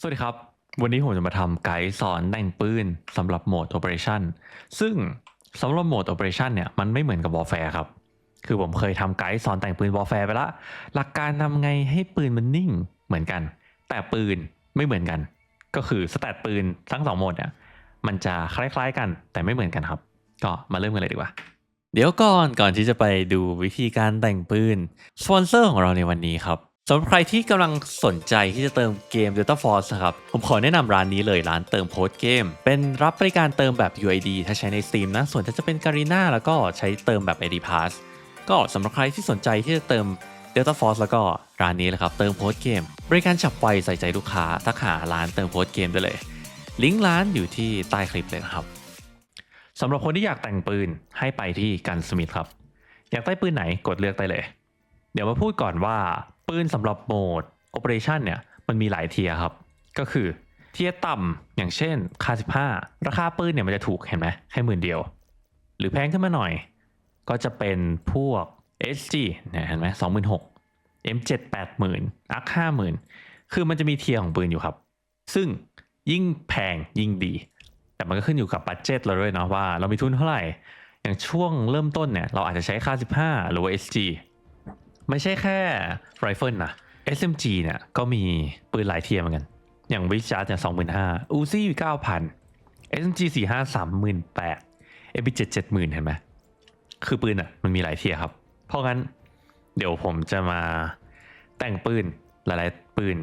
สวัสดีครับ วันนี้ผมจะมาทำไกด์สอนแต่งปืนสำหรับโหมด Operation ซึ่งสำหรับโหมด Operation เนี่ยมันไม่เหมือนกับ Warfare ครับ คือผมเคยทำไกด์สอนแต่งปืน Warfare ไปละ หลักการทำไงให้ปืนมันนิ่งเหมือนกัน แต่ปืนไม่เหมือนกัน ก็คือสแตทปืนทั้งสองโหมดเนี่ยมันจะคล้ายๆกันแต่ไม่เหมือนกันครับ ก็มาเริ่มกันเลยดีกว่า เดี๋ยวก่อนก่อนที่จะไปดูวิธีการแต่งปืนสปอนเซอร์ของเราในวันนี้ครับ สำหรับใครที่กำลังสนใจที่จะเติมเกม Delta Force นะครับ ผมขอแนะนำร้านนี้เลยร้านเติมโค้ดเกม เป็นรับบริการเติมแบบ UID ถ้าใช้ใน Steam นะ ส่วนถ้าจะเป็น Garena แล้วก็ใช้เติมแบบ ID Pass ก็สำหรับใครที่สนใจที่จะเติม Delta Force แล้วก็ร้านนี้เลยครับ เติมโค้ดเกม บริการฉับไวใส่ใจลูกค้าทักหาร้านเติมโค้ดเกมได้เลย ลิงก์ร้านอยู่ที่ใต้คลิปเลยนะครับสำหรับคนที่อยากแต่งปืนให้ไปที่กันสมิธครับ อยากได้ปืนไหนกดเลือกได้เลย ดี๋ยวมาพูดก่อนว่าปืนสำหรับโหมด Operation เนี่ยมันมีหลายเทียครับ ก็คือเทียต่ำอย่างเช่นคา15 ราคาปืนเนี่ยมันจะถูกเห็นไหมแค่หมื่นเดียว หรือแพงขึ้นมาหน่อย ก็จะเป็นพวก SG เนี่ยเห็นไหมสองหมื่นหก M7 แปดหมื่นอักห้าหมื่นคือมันจะมีเทียของปืนอยู่ครับ ซึ่งยิ่งแพงยิ่งดี แต่มันก็ขึ้นอยู่กับบัตเจตเราด้วยเนาะว่า เรามีทุนเท่าไหร่ อย่างช่วงเริ่มต้นเนี่ยเราอาจจะใช้ค่า 15 หรือว่า SG ไม่ใช่แค่ไรเฟิลนะ SMG เนี่ยก็มีปืนหลายเทียร์เหมือนกัน อย่างวิชาร์ดเนี่ยสองหมื่นห้าอูซี่เก้าพัน SMG สี่ห้าสามหมื่นแปด MP7 เจ็ดหมื่นเห็นไหมคือปืนอะมันมีหลายเทียครับ เพราะงั้นเดี๋ยวผมจะมาแต่งปืนหลายๆปืน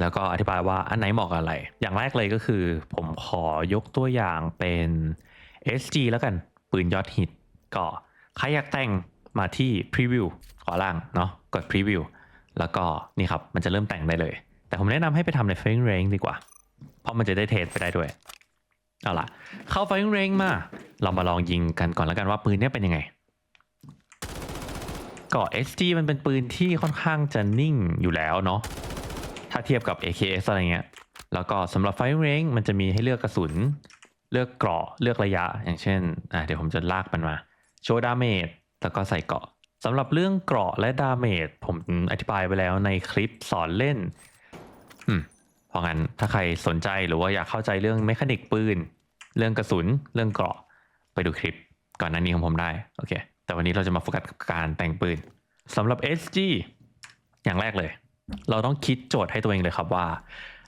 แล้วก็อธิบายว่าอันไหนเหมาะกับอะไร อย่างแรกเลยก็คือผมขอยกตัวอย่างเป็น SG แล้วกันปืนยอดฮิตก็ใครอยากแต่ง มาที่ Preview ขอล่างเนาะกด Preview แล้วก็นี่ครับมันจะเริ่มแต่งได้เลย แต่ผมแนะนำให้ไปทำใน Firing Range ดีกว่า เพราะมันจะได้เทสไปได้ด้วย เอาล่ะ เข้า Firing Range มา เรามาลองยิงกันก่อนแล้วกันว่าปืนนี้เป็นยังไงก็ SG มันเป็นปืนที่ค่อนข้างจะนิ่งอยู่แล้วเนาะถ้าเทียบกับ AKS อะไรเงี้ย แล้วก็สำหรับ Firing Range มันจะมีให้เลือกกระสุน เลือกเกราะเลือกระยะ อย่างเช่นอะเดี๋ยวผมจะลากมันมา โชว์ดาเมจ แล้วก็ใส่เกราะสำหรับเรื่องเกราะและดาเมจผมอธิบายไปแล้วในคลิปสอนเล่นอืมเพราะงั้นถ้าใครสนใจหรือว่าอยากเข้าใจเรื่องเมคานิกปืน เรื่องกระสุน เรื่องเกราะไปดูคลิปก่อนหน้านี้ของผมได้โอเค แต่วันนี้เราจะมาโฟกัสกับการแต่งปืนสำหรับ SG อย่างแรกเลย เราต้องคิดโจทย์ให้ตัวเองเลยครับว่า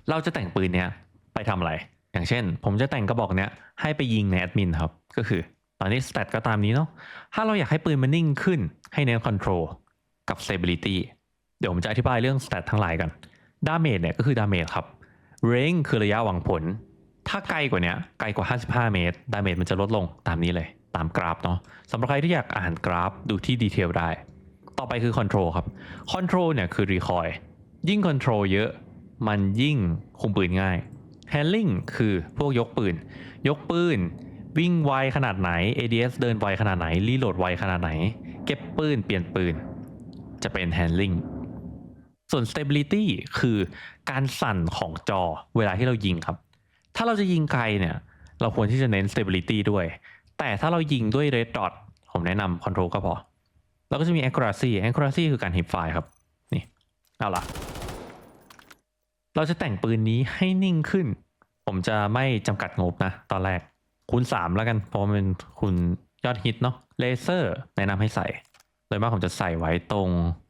เราจะแต่งปืนเนี้ยไปทำอะไร อย่างเช่น ผมจะแต่งกระบอกเนี้ยให้ไปยิงในแอดมินครับก็คือ ตอนนี้สเตตก็ตามนี้เนาะ ถ้าเราอยากให้ปืนมันนิ่งขึ้นให้เน้นคอนโทรลกับ stability เดี๋ยวผมจะอธิบายเรื่องสเตตทั้งหลายกันดาเมจเนี่ยก็คือดาเมจครับ range คือระยะหวังผล ถ้าไกลกว่านี้ไกลกว่า 55 เมตร ดาเมจมันจะลดลงตามนี้เลย ตามกราฟเนาะสำหรับใครที่อยากอ่านกราฟดูที่ดีเทลได้ ต่อไปคือคอนโทรลครับคอนโทรลเนี่ยคือรีคอยยิ่งคอนโทรลเยอะ มันยิ่งคุมปืนง่าย handling คือพวกยกปืน ยกปืน วิ่งไวขนาดไหน ADS เดินไวขนาดไหน รีโหลดไวขนาดไหน เก็บปืนเปลี่ยนปืน จะเป็น handling ส่วน stability คือการสั่นของจอเวลาที่เรายิงครับ ถ้าเราจะยิงไกลเนี่ย เราควรที่จะเน้น stability ด้วย แต่ถ้าเรายิงด้วย red dot ผมแนะนำ control ก็พอ แล้วก็จะมี accuracy accuracy คือการ hip fire ครับ นี่ เอาล่ะ เราจะแต่งปืนนี้ให้นิ่งขึ้น ผมจะไม่จำกัดงบนะ ตอนแรก คูณ3แล้วกัน เพราะมันเป็นคูณยอดฮิตเนาะเลเซอร์แนะนำให้ใส่โดยมากผมจะใส่ไว้ตรง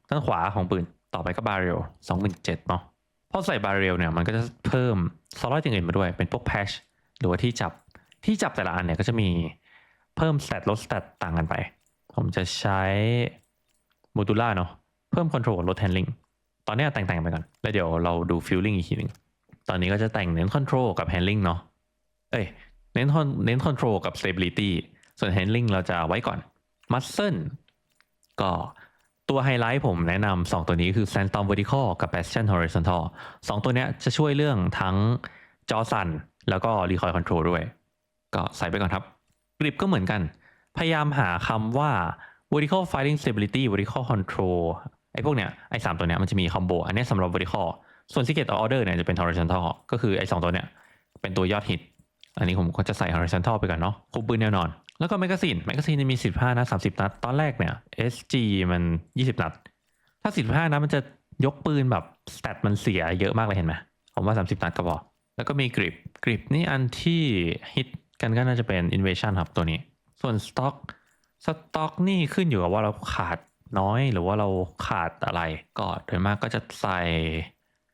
ด้านขวาของปืน ต่อไปก็บาร์เรล27,000เจ็ดเนาะพอใส่บาร์เรลเนี่ยมันก็จะเพิ่มสล็อตอย่างอื่นมาด้วย เป็นพวกแพชหรือว่าที่จับที่จับแต่ละอันเนี่ยก็จะมีเพิ่มสเตตลดสเตตต่างกันไป ผมจะใช้โมดูล่าเนาะเพิ่มคอนโทรลลดแฮนดิ้งตอนนี้แต่งๆไปก่อน แล้วเดี๋ยวเราดูฟิลลิ่งอีกทีหนึ่งตอนนี้ก็จะแต่งเน้นคอนโทรลกับแฮนดิ้งเนาะเอ้ย เน้นคอนเน้นคอนโทรลกับ stability ส่วน handling เราจะไว้ก่อน muscle ก็ตัวไฮไลท์ผมแนะนำสองตัวนี้คือ Santom vertical กับ bastion horizontal สองตัวเนี้ยจะช่วยเรื่องทั้งจอสั่นแล้วก็ recoil control ด้วย ก็ใส่ไปก่อนครับกริปก็เหมือนกัน พยายามหาคำว่า vertical firing stability vertical control ไอ้พวกเนี้ยไอ้สามตัวเนี้ยมันจะมีคอมโบอันเนี้ยสำหรับ vertical ส่วน secret order เนี่ยจะเป็น horizontal ก็คือไอ้สองตัวเนี้ยเป็นตัวยอดฮิต อันนี้ผมก็จะใส่ horizontal ไปก่อนเนาะคุมปืนแน่นอน แล้วก็แมกกาซีนแมกกาซีนจะมี 15 นัด 30 นัด ตอนแรกเนี่ย SG มัน 20 นัด ถ้า 15 นัดมันจะยกปืนแบบสเตตมันเสียเยอะมากเลยเห็นไหมผมว่า 30 นัดก็พอ แล้วก็มีกริปกริปนี่อันที่ฮิตกันก็น่าจะเป็น Invasion ครับตัวนี้ ส่วนสต็อกสต็อกนี่ขึ้นอยู่กับว่าเราขาดน้อยหรือว่าเราขาดอะไร ก็โดยมากก็จะใส่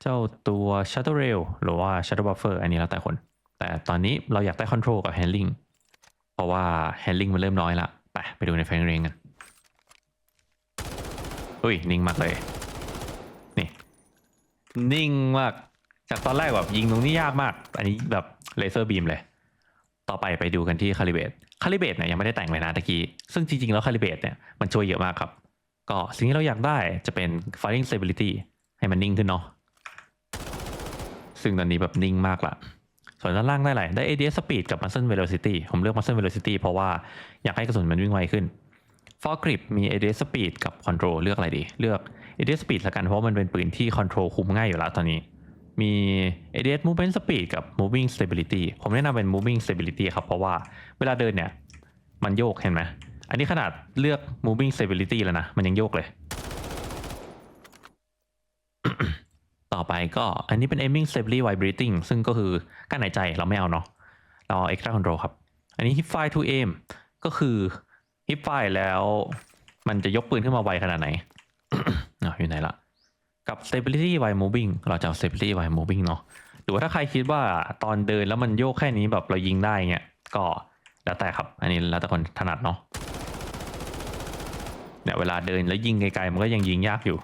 เจ้าตัว Shadow Rail หรือว่า Shadow Buffer อันนี้แล้วแต่คน แต่ตอนนี้เราอยากได้ Control กับ Handling เพราะว่า Handling มันเริ่มน้อยละไปไปดูในแฟงเรงกันอุ้ยนิ่งมากเลย นี่ นิ่งมาก จากตอนแรกแบบยิงตรงนี้ยากมาก อันนี้แบบเลเซอร์บีมเลย ต่อไปไปดูกันที่คาลิเบตคาลิเบตเนี่ยยังไม่ได้แต่งเลยนะตะกี้ ซึ่งจริง ๆ แล้วคาลิเบตเนี่ยมันช่วยเยอะมากครับ ก็สิ่งที่เราอยากได้จะเป็น firing stability ให้มันนิ่งขึ้นเนาะซึ่งตอนนี้แบบนิ่งมากละ ส่วนด้านล่างได้อะไรได้ ADS speed กับ muscle velocity ผมเลือก muscle velocity เพราะว่าอยากให้กระสุนมันวิ่งไวขึ้น for grip มี ADS speed กับ control เลือกอะไรดี เลือก ADS speed ละกันเพราะว่ามันเป็นปืนที่ control คุมง่ายอยู่แล้วตอนนี้ มี ADS movement speed กับ moving stability ผมแนะนำเป็น moving stability ครับเพราะว่าเวลาเดินเนี่ยมันโยกเห็นไหมอันนี้ขนาดเลือก moving stability แล้วนะมันยังโยกเลย ต่อไปก็อันนี้เป็น aiming stability while breathing ซึ่งก็คือการหายใจเราไม่เอาเนาะเราเอา extra control ครับ อันนี้ hip fire to aim ก็คือ hip fire แล้วมันจะยกปืนขึ้นมาไวขนาดไหนอะอยู่ไหนละกับ stability while moving เราจะเอา stability while moving เนาะหรือว่าถ้าใครคิดว่าตอนเดินแล้วมันโยกแค่นี้แบบเรายิงได้เงี้ยก็แล้วแต่ครับ อันนี้แล้วแต่คนถนัดเนาะเนี่ยเวลาเดินแล้วยิงไกลๆมันก็ยังยิงยากอยู่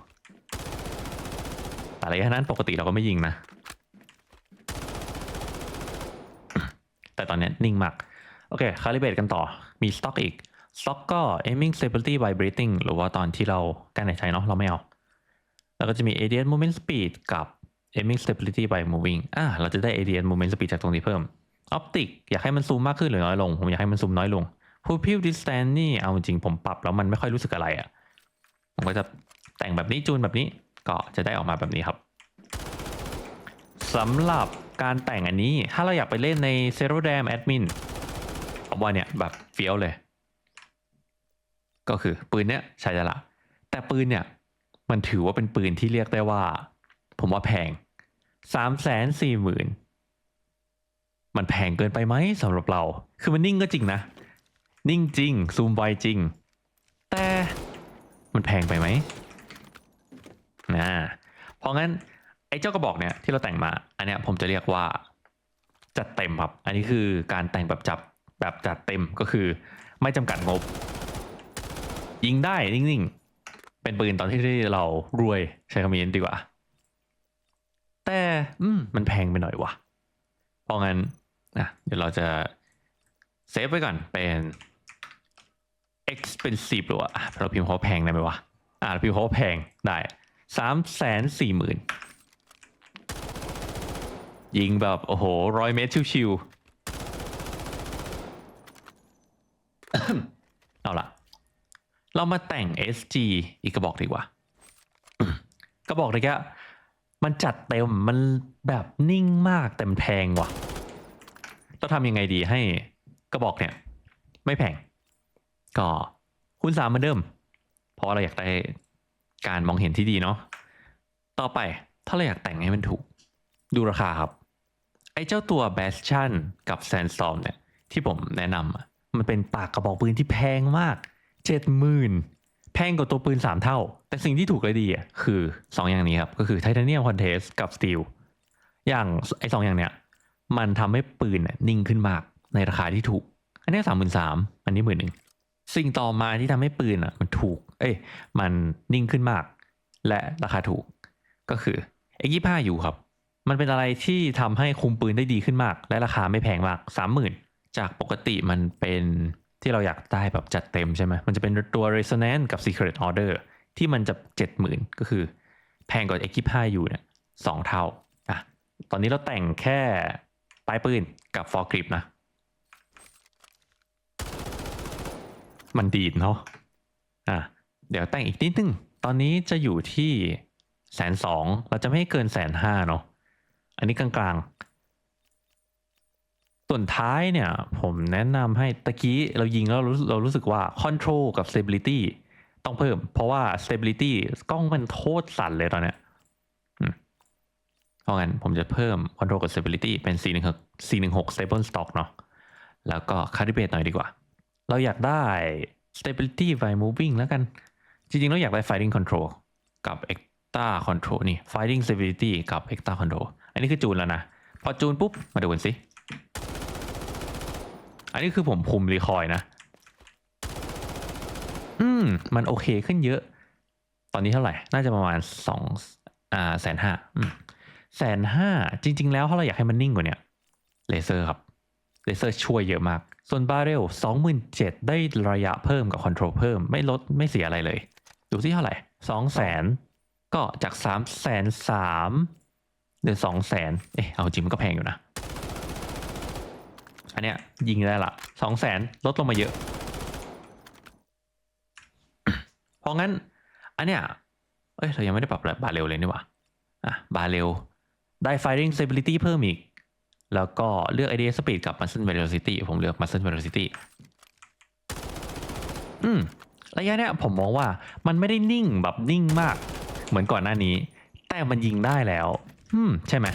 แต่อะไรแค่นั้นปกติเราก็ไม่ยิงนะ แต่ตอนนี้นิ่งมาก โอเค คาลิเบตกันต่อ มีสต็อกอีก สต็อกก็ aiming stability by breathing หรือว่าตอนที่เราการหายใจเนาะ เราไม่เอา แล้วก็จะมี ADS movement speed กับ aiming stability by moving อ่าเราจะได้ ADS movement speed จากตรงนี้เพิ่ม optic อยากให้มันซูมมากขึ้นหรือน้อยลง ผมอยากให้มันซูมน้อยลง pupil distance นี่ เอาจริงผมปรับแล้วมันไม่ค่อยรู้สึกอะไรอะ่ะ ผมก็จะแต่งแบบนี้จูนแบบนี้ ก็จะได้ออกมาแบบนี้ครับสำหรับการแต่งอันนี้ถ้าเราอยากไปเล่นใน Zero Dam Admin ผมว่าเนี่ยแบบเฟี้ยวเลย ก็คือปืนเนี้ยใช้ได้ละ แต่ปืนเนี่ย มันถือว่าเป็นปืนที่เรียกได้ว่า ผมว่าแพงสามแสนสี่หมื่นมันแพงเกินไปไหมสำหรับเรา คือมันนิ่งก็จริงนะ นิ่งจริง ซูมไวจริง แต่มันแพงไปไหม นะเพราะงั้นไอ้เจ้ากระบอกเนี่ยที่เราแต่งมา อันเนี้ยผมจะเรียกว่าจัดเต็มครับ อันนี้คือการแต่งแบบจับแบบจัดเต็มก็คือไม่จำกัดงบ ยิงได้นิ่งๆ เป็นปืนตอนที่เรารวยใช้คำนี้ดีกว่า แต่อืมมันแพงไปหน่อยวะเพราะงั้นนะเดี๋ยวเราจะเซฟไว้ก่อนเป็น expensive หรือว่าอะเราพิมพ์เขาแพงได้ไหมวะ อ่าเราพิมพ์เขาแพงได้ สามแสนสี่หมื่นยิงแบบ โอ้โหร้อยเมตรชิวๆ เอาล่ะ เรามาแต่ง SG อีกกระบอกดีกว่า กระบอกตะกี้มันจัดเต็มมันแบบนิ่งมากแต่มันแพงว่ะเราทำยังไงดีให้กระบอกเนี่ย ไม่แพง ก็คูณสามเหมือนเดิม เพราะเราอยากได้ การมองเห็นที่ดีเนาะต่อไปถ้าเราอยากแต่งให้มันถูก ดูราคาครับ ไอ้เจ้าตัว Bastion กับ Sandstorm เนี่ย ที่ผมแนะนำอะมันเป็นปากกระบอกปืนที่แพงมากเจ็ดหมื่นแพงกว่าตัวปืนสามเท่า แต่สิ่งที่ถูกเลยดีอะคือสองอย่างนี้ครับ ก็คือไทเทเนียมคอนเทสกับสตีลอย่างไอ้สองอย่างเนี้ยมันทำให้ปืนเนี่ยนิ่งขึ้นมากในราคาที่ถูก อันนี้สามหมื่นสามอันนี้หมื่นหนึ่ง สิ่งต่อมาที่ทำให้ปืนอะ มันถูก เอ้ย มันนิ่งขึ้นมาก และราคาถูก ก็คือ X25 อยู่ครับ มันเป็นอะไรที่ทำให้คุมปืนได้ดีขึ้นมาก และราคาไม่แพงมากสามหมื่นจากปกติมันเป็นที่เราอยากได้แบบจัดเต็มใช่ไหม มันจะเป็นตัว Resonance กับ Secret Order ที่มันจะเจ็ดหมื่นก็คือ แพงกว่า X25 อยู่เนี่ยสองเท่าอะตอนนี้เราแต่งแค่ปลายปืนกับ foregrip นะ มันดีดเนาะอะเดี๋ยวแต่งอีกนิดนึง ตอนนี้จะอยู่ที่แสนสองเราจะไม่ให้เกินแสนห้าเนาะอันนี้กลางๆ ส่วนท้ายเนี่ย ผมแนะนำให้ตะกี้เรายิงแล้วเรารู้เรารู้สึกว่า Control กับ Stability ต้องเพิ่ม เพราะว่า Stability กล้องมันโทษสั่นเลยตอนเนี้ยเพราะงั้นผมจะเพิ่ม control กับ stability เป็น416 416 stable stock เนาะแล้วก็ calibrate หน่อยดีกว่า เราอยากได้ stability by moving แล้วกัน จริงๆ เราอยากได้ firing control กับ extra control นี่ firing stability กับ extra control อันนี้คือจูนแล้วนะ พอจูนปุ๊บ มาดูกันสิ อันนี้คือผมคุมรีคอยนะ อืม มันโอเคขึ้นเยอะ ตอนนี้เท่าไหร่ น่าจะประมาณสองอ่าแสนห้าแสนห้าจริง ๆ แล้วถ้าเราอยากให้มันนิ่งกว่านี้เลเซอร์ครับ เลเซอร์ช่วยเยอะมาก ส่วนบาเรลสองหมื่นเจ็ดได้ระยะเพิ่มกับคอนโทรลเพิ่มไม่ลดไม่เสียอะไรเลย ดูที่เท่าไหร่สองแสนก็จากสามแสนสามเหรือสองแสนเอ๊ะเอาจริงมันก็แพงอยู่นะ อันเนี้ยยิงได้ละสองแสนลดลงมาเยอะ เพราะงั้น อันเนี้ยเอ้ยเรายังไม่ได้ปรับบาเรลเลยนี่หว่าอะบาเรลได้ firing stability เพิ่มอีก แล้วก็เลือก idea speed กับ muscle velocity ผมเลือก muscle velocity อืมระยะเนี้ยผมมองว่ามันไม่ได้นิ่งแบบนิ่งมาก เหมือนก่อนหน้านี้ แต่มันยิงได้แล้ว อืม ใช่ไหม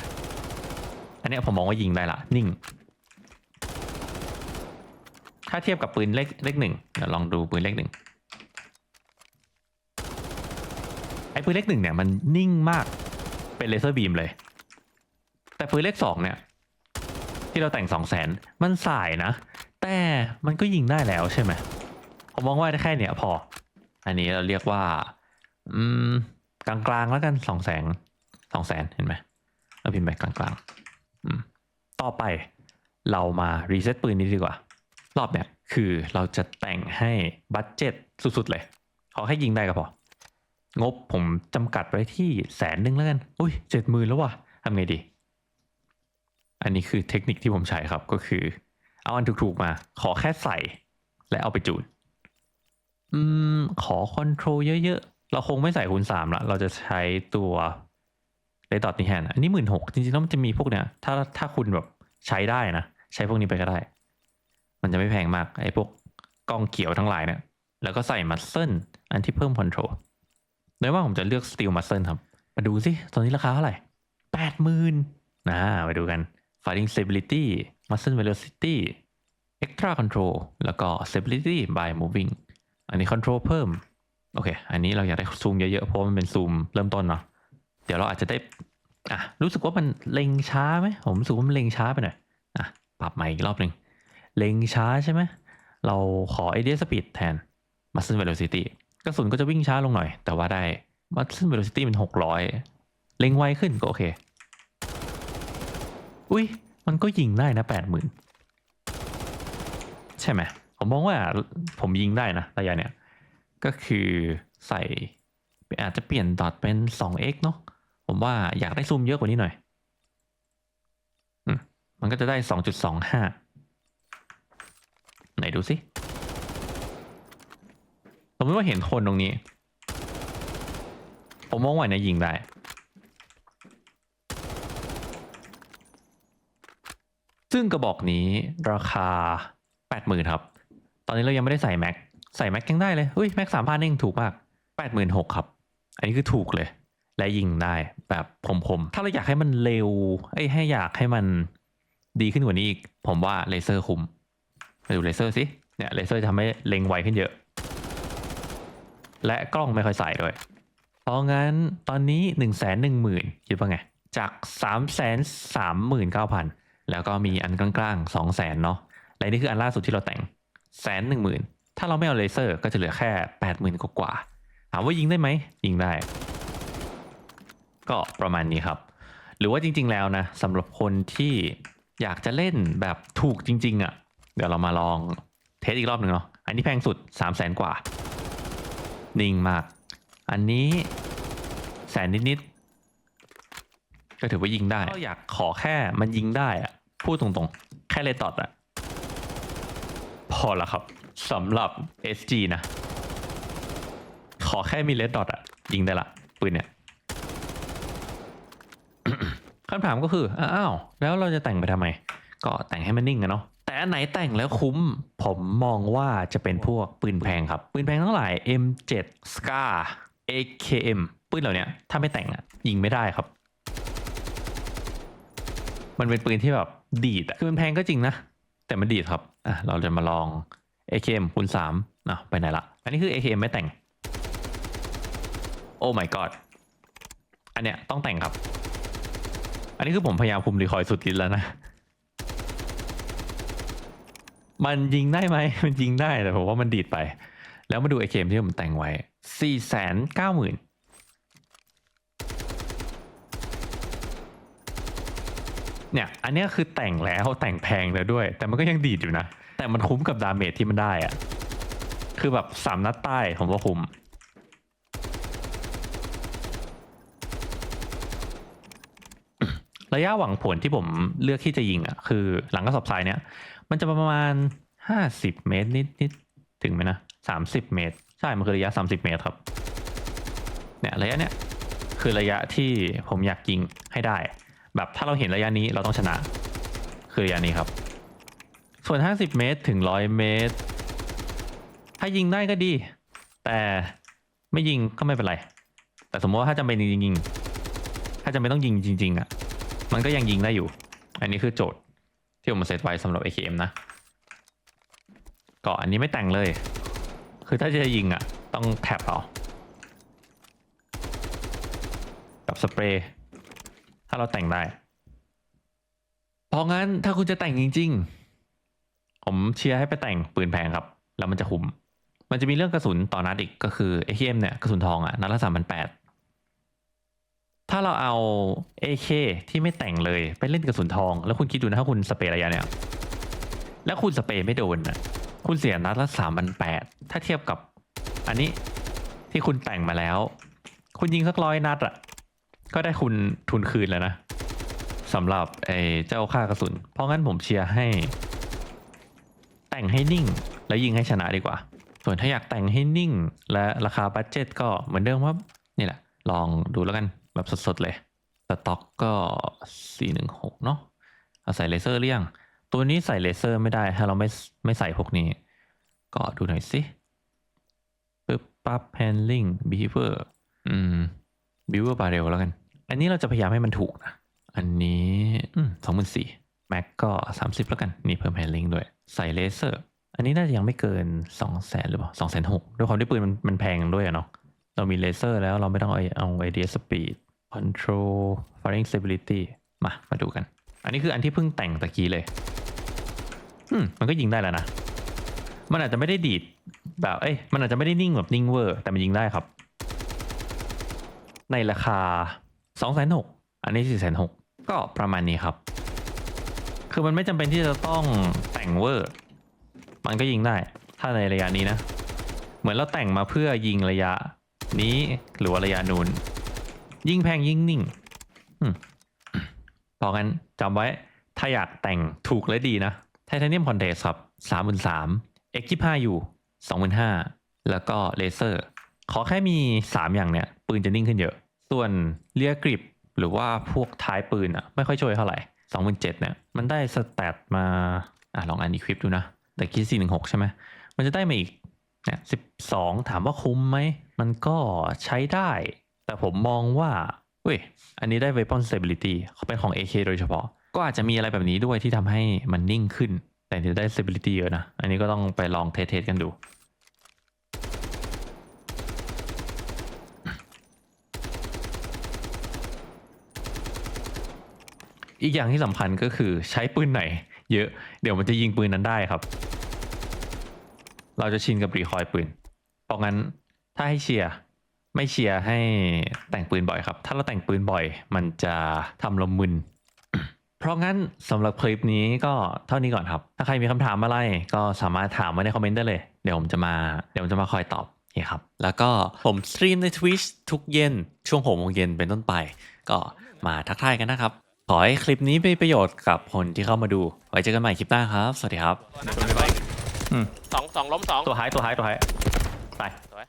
อันเนี้ยผมมองว่ายิงได้ละ นิ่ง ถ้าเทียบกับปืนเลขเลขหนึ่งเดี๋ยวลองดูปืนเลขหนึ่งไอ้ปืนเลขหนึ่งเนี่ยมันนิ่งมากเป็นเลเซอร์บีมเลย แต่ปืนเลขสองเนี่ย ที่เราแต่งสองแสนมันสายนะ แต่มันก็ยิงได้แล้วใช่ไหมผมมองว่าแค่เนี้ยพอ อันนี้เราเรียกว่า อืม กลางๆแล้วกันสองแสนสองแสนเห็นไหมเราพิมพ์ไปกลางๆอืมต่อไปเรามารีเซ็ตปืนนี้ดีกว่า รอบเนี้ยคือเราจะแต่งให้บัตเจ็ตสุดๆเลย ขอให้ยิงได้ก็พอ งบผมจำกัดไว้ที่แสนหนึ่งแล้วกัน อุ้ยเจ็ดหมื่นแล้วว่ะทำไงดี อันนี้คือเทคนิคที่ผมใช้ครับก็คือ เอาอันถูกๆมา ขอแค่ใส่ และเอาไปจูนอืมขอคอนโทรลเยอะๆ เราคงไม่ใส่คูณสามละเราจะใช้ตัวเลดอทนี่แทนอันนี้หมื่นหกจริงๆแล้วมันจะมีพวกเนี้ยถ้าถ้าคุณแบบใช้ได้นะ ใช้พวกนี้ไปก็ได้ มันจะไม่แพงมาก ไอ้พวกกล้องเขียวทั้งหลายเนี่ยแล้วก็ใส่มัสเซิลอันที่เพิ่มคอนโทรลโดยว่าผมจะเลือก Steel Muscle ครับ มาดูสิตอนนี้ราคาเท่าไหร่แปดหมื่นนะไปดูกัน Firing Stability Muscle Velocity Extra Control แล้วก็ Stability by Moving อันนี้ Control เพิ่ม โอเค อันนี้เราอยากได้ซูมเยอะๆ เพราะมันเป็นซูมเริ่มต้นเนาะ เดี๋ยวเราอาจจะได้ อะ รู้สึกว่ามันเล็งช้าไหม ผมรู้สึกว่ามันเล็งช้าไปหน่อย อะ ปรับใหม่อีกรอบหนึ่ง เล็งช้าใช่ไหม เราขอ Idea Speed แทน Muscle Velocity กระสุนก็จะวิ่งช้าลงหน่อย แต่ว่าได้มั s เว velocity เป็นหกร้อยเล็งไวขึ้นก็โอเค อุ้ยมันก็ยิงได้นะแปดหมื่นใช่ไหมผมมองว่าผมยิงได้นะระยะเนี้ยก็คือใส่อาจจะเปลี่ยนดอทเป็น 2x เนาะผมว่าอยากได้ซูมเยอะกว่านี้หน่อยอืมมันก็จะได้ 2.25 ไหนดูสิสมมติว่าเห็นคนตรงนี้ ผมมองว่าเนี่ยยิงได้ ซึ่งกระบอกนี้ราคา 80,000ครับ ตอนนี้เรายังไม่ได้ใส่แม็ก ใส่แม็กยังได้เลยอุ้ยแม็กสามพันเองถูกมาก86,000ครับ อันนี้คือถูกเลย และยิงได้แบบผมๆ ถ้าเราอยากให้มันเร็วไอ้ให้อยากให้มันดีขึ้นกว่านี้อีก ผมว่าเลเซอร์คุมมาดูเลเซอร์สิ เนี่ยเลเซอร์จะทำให้เล็งไวขึ้นเยอะ และกล้องไม่ค่อยใส่ด้วย เพราะงั้นตอนนี้ 1 1 0 0 0 0หมื่นคิดว่าไง จาก 3 3 9 0 0 0 แล้วก็มีอันกลางๆสองแสนเนาะและนี่คืออันล่าสุดที่เราแต่งแสนหนึ่งหมื่นถ้าเราไม่เอาเลเซอร์ก็จะเหลือแค่แปดหมื่นกว่าถามว่ายิงได้ไหมยิงได้ ก็ประมาณนี้ครับ หรือว่าจริง ๆแล้วนะสำหรับคนที่อยากจะเล่นแบบถูกจริง ๆอะ่ะ เดี๋ยวเรามาลองเทสอีกรอบหนึ่งเนาะอันนี้แพงสุด3 0 0แสนกว่า นิ่งมาก อันนี้แสนนิดๆก็ถือว่ายิงได้ก็อยากขอแค่มันยิงได้อะ พูดตรงๆ แค่เลตอดอะพอละครับสำหรับ SG นะ ขอแค่มีเลดดอทอะยิงได้ละ ปืนเนี่ยคำถามก็คือ อ้าว แล้วเราจะแต่งไปทำไม ก็แต่งให้มันนิ่งอะเนาะแต่อันไหนแต่งแล้วคุ้ม ผมมองว่าจะเป็นพวกปืนแพงครับ ปืนแพงทั้งหลาย M7 Scar AKM ปืนเหล่านี้ถ้าไม่แต่งอะยิงไม่ได้ครับ มันเป็นปืนที่แบบดีดคือมันแพงก็จริงนะ แต่มันดีดครับอะเราจะมาลอง AKM คูณสามนะไปไหนละ อันนี้คือ AKM ไม่แต่ง โอ้ my god อันเนี้ยต้องแต่งครับ อันนี้คือผมพยายามคุมรีคอยสุดฤทธิ์แล้วนะ มันยิงได้ไหม มันยิงได้แต่ผมว่ามันดีดไป แล้วมาดู AKM ที่ผมแต่งไว้4 9 0 0 0 0 เนี่ย อันเนี้ยคือแต่งแล้วแต่งแพงแล้วด้วย แต่มันก็ยังดีดอยู่นะ แต่มันคุ้มกับดาเมจที่มันได้อะคือแบบสามนัดใต้ผมว่าคุ้มระยะหวังผลที่ผมเลือกที่จะยิงอะ คือหลังกระสอบทรายเนี่ย มันจะประมาณห้าสิบเมตรนิดนิดถึงไหมนะสามสิบเมตร ใช่ มันคือระยะสามสิบเมตรครับ เนี่ยระยะเนี้ยคือระยะที่ผมอยากยิงให้ได้ แบบถ้าเราเห็นระยะนี้เราต้องชนะ คือระยะนี้ครับ ส่วน 50 เมตรถึง 100 เมตร ถ้ายิงได้ก็ดี แต่ไม่ยิงก็ไม่เป็นไร แต่สมมติว่าถ้าจำเป็นจริงๆถ้าจำเป็นต้องยิงจริง ๆอะมันก็ยังยิงได้อยู่ อันนี้คือโจทย์ที่ผมเซตไว้สำหรับ AKM นะก็อันนี้ไม่แต่งเลย คือถ้าจะยิงอะ ต้องแท็บเอากับสเปรย์ ถ้าเราแต่งได้ เพราะงั้นถ้าคุณจะแต่งจริง ๆ ผมเชียร์ให้ไปแต่งปืนแพงครับ แล้วมันจะคุ้มมันจะมีเรื่องกระสุนต่อนัดอีกก็คือ AKM เนี่ยกระสุนทองอะนัดละสามพันแปดถ้าเราเอา AK ที่ไม่แต่งเลยไปเล่นกระสุนทอง แล้วคุณคิดดูนะถ้าคุณสเปรย์ระยะเนี่ย แล้วคุณสเปรย์ไม่โดนนะคุณเสียนัดละสามพันแปดถ้าเทียบกับ อันนี้ที่คุณแต่งมาแล้ว คุณยิงสักร้อยนัดอะ ก็ได้คุณทุนคืนแล้วนะสำหรับไอ้เจ้าค่ากระสุน เพราะงั้นผมเชียร์ให้ แต่งให้นิ่ง แล้วยิงให้ชนะดีกว่า ส่วนถ้าอยากแต่งให้นิ่ง และราคาบัตเจ็ตก็เหมือนเดิมว่านี่แหละ ลองดูแล้วกันแบบสดๆเลยสต็อกก็ 416 เนาะเอาใส่เลเซอร์หรือยัง ตัวนี้ใส่เลเซอร์ไม่ได้ ถ้าเราไม่ไม่ใส่พวกนี้ ก็ดูหน่อยสิปึ๊บปั๊บ handling behavior อืม behavior barrel แล้วกัน อันนี้เราจะพยายามให้มันถูกนะ อันนี้อืมสองหมื่นสี่แม็กก็สามสิบแล้วกันนี่เพิ่ม handling ด้วย ใส่เลเซอร์ อันนี้น่าจะยังไม่เกินสองแสนหรือเปล่าสองแสนหกด้วยความที่ปืนมันมันแพงด้วยอะเนาะเรามีเลเซอร์แล้วเราไม่ต้องเอาเอาไอเดียสปีด control firing stability มา มาดูกัน อันนี้คืออันที่เพิ่งแต่งตะกี้เลย อืม มันก็ยิงได้แล้วนะ มันอาจจะไม่ได้ดีดแบบ เอ้ย มันอาจจะไม่ได้นิ่งแบบนิ่งเวอร์ แต่มันยิงได้ครับ ในราคา 2องแสนหกอันนี้4ี่แสนหกก็ประมาณนี้ครับ คือมันไม่จำเป็นที่จะต้องแต่งเวอร์ มันก็ยิงได้ ถ้าในระยะนี้นะ เหมือนเราแต่งมาเพื่อยิงระยะ นี้หรือว่าระยะนูนยิ่งแพงยิ่งนิ่งอืมพอกันจำไว้ถ้าอยากแต่งถูกและดีนะไทเทเนียมคอนเทสครับสามหมื่นสามเอ็กซ์ห้าอยู่สองหมื่นห้าแล้วก็เลเซอร์ ขอแค่มีสามอย่างเนี้ยปืนจะนิ่งขึ้นเยอะ ส่วนเลียกริปหรือว่าพวกท้ายปืนอะไม่ค่อยช่วยเท่าไหร่สองหมื่นเจ็ดเนี่ยมันได้สแตทมาอะลองอ่านอีควิปดูนะแต่กี้สี่หนึ่งหกใช่ไหมมันจะได้มาอีกเนี่ยสิบสองถามว่าคุ้มไหม มันก็ใช้ได้ แต่ผมมองว่าเว้ยอันนี้ได้ weapon stability เขาเป็นของ AK โดยเฉพาะ ก็อาจจะมีอะไรแบบนี้ด้วยที่ทำให้มันนิ่งขึ้น แต่จะได้ stability เยอะนะ อันนี้ก็ต้องไปลองเทสกันดู อีกอย่างที่สำคัญก็คือใช้ปืนไหน เยอะเดี๋ยวมันจะยิงปืนนั้นได้ครับ เราจะชินกับรีคอยปืน เพราะงั้นถ้าให้เชียร์ไม่เชียร์ให้แต่งปืนบ่อยครับ ถ้าเราแต่งปืนบ่อย มันจะทำเรามึน เพราะงั้นสำหรับคลิปนี้ก็เท่านี้ก่อนครับ ถ้าใครมีคำถามอะไรก็สามารถถามไว้ในคอมเมนต์ได้เลย เดี๋ยวผมจะมาเดี๋ยวผมจะมาคอยตอบโอเคครับ แล้วก็ผมสตรีมใน Twitch ทุกเย็นช่วงหกโมงเย็นเป็นต้นไป ก็มาทักทายกันนะครับ ขอให้คลิปนี้เป็นประโยชน์กับคนที่เข้ามาดู ไว้เจอกันใหม่คลิปหน้าครับ สวัสดีครับ สองสองล้มสองตัวท้ายตัวท้ายตัวท้ายไปสวย